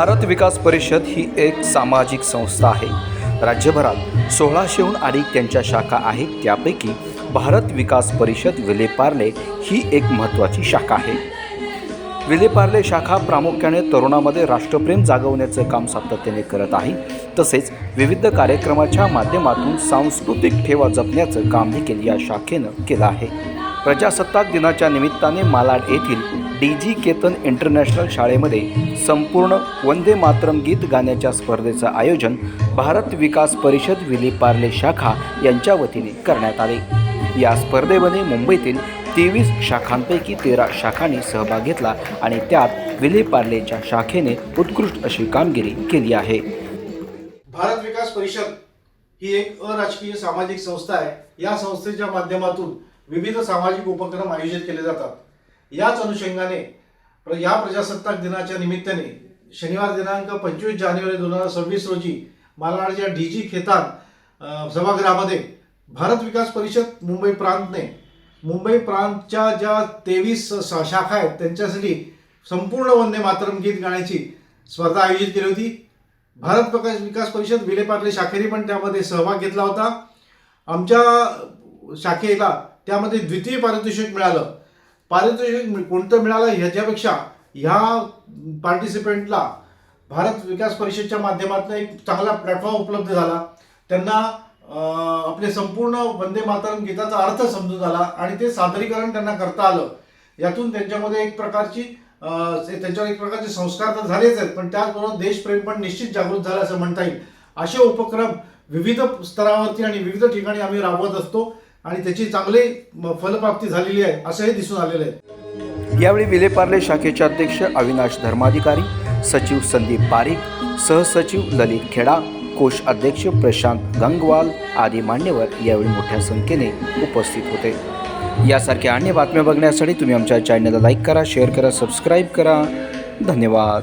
भारत विकास परिषद ही एक सामाजिक संस्था आहे. राज्यभरात सोळाशेहून अधिक त्यांच्या शाखा आहेत. त्यापैकी भारत विकास परिषद विलेपार्ले ही एक महत्त्वाची शाखा आहे. विलेपार्ले शाखा प्रामुख्याने तरुणामध्ये राष्ट्रप्रेम जागवण्याचं काम सातत्याने करत आहे. तसेच विविध कार्यक्रमाच्या माध्यमातून सांस्कृतिक ठेवा जपण्याचं काम देखील या शाखेनं केलं आहे. प्रजासत्ताक दिनाच्या निमित्ताने मालाड येथील डी जी केतन इंटरनॅशनल शाळेमध्ये संपूर्ण वंदे मातरम गीत गाण्याच्या स्पर्धेचं आयोजन भारत विकास परिषद विलीपार्ले शाखा यांच्या वतीने करण्यात आले. या स्पर्धेमध्ये मुंबईतील तेवीस शाखांपैकी तेरा शाखांनी सहभाग घेतला आणि त्यात विलेपार्लेच्या शाखेने उत्कृष्ट अशी कामगिरी केली आहे. भारत विकास परिषद ही एक अराजकीय सामाजिक संस्था आहे. या संस्थेच्या माध्यमातून विविध सामाजिक उपक्रम आयोजित केले जातात. याच अनुषंगाने प्र- या प्रजासत्ताक दिनाच्या निमित्ताने शनिवार दिनांक पंचवीस जानेवारी दोन हजार सव्वीस रोजी मालाडच्या डी जी खेतान सभागृहामध्ये भारत विकास परिषद मुंबई प्रांतने मुंबई प्रांतच्या ज्या तेवीस शाखा आहेत त्यांच्यासाठी संपूर्ण वंदे मातरम गीत गाण्याची स्पर्धा आयोजित केली होती. भारत प्रकाश विकास परिषद विलेपार्ले शाखेने पण त्यामध्ये सहभाग घेतला होता. आमच्या शाखेला त्यामध्ये द्वितीय पारितोषिक मिळालं. पारितोषिक कोणतं मिळालं ह्याच्यापेक्षा ह्या पार्टिसिपेंटला भारत विकास परिषदच्या माध्यमातून एक चांगला प्लॅटफॉर्म उपलब्ध झाला. त्यांना आपले संपूर्ण वंदे मातरम गीताचा अर्थ समजून आला आणि ते सादरीकरण त्यांना करता आलं. यातून त्यांच्यामध्ये एक प्रकारची ते- त्यांच्यावर एक प्रकारचे संस्कार तर झालेच आहेत पण त्याचबरोबर देशप्रेम पण निश्चित जागृत झालं असं म्हणता येईल. असे उपक्रम विविध स्तरावरती आणि विविध ठिकाणी आम्ही राबवत असतो. आणि त्याची चांगली फलप्राप्ती झालेली आहे असं हे दिसून आलेलं आहे. यावेळी विलेपार्ले शाखेचे अध्यक्ष अविनाश धर्माधिकारी सचिव संदीप पारिक सहसचिव ललित खेडा कोष अध्यक्ष प्रशांत गंगवाल आदी मान्यवर यावेळी मोठ्या संख्येने उपस्थित होते. यासारख्या अन्य बातम्या बघण्यासाठी तुम्ही आमच्या चॅनलला लाईक करा शेअर करा सबस्क्राईब करा. धन्यवाद.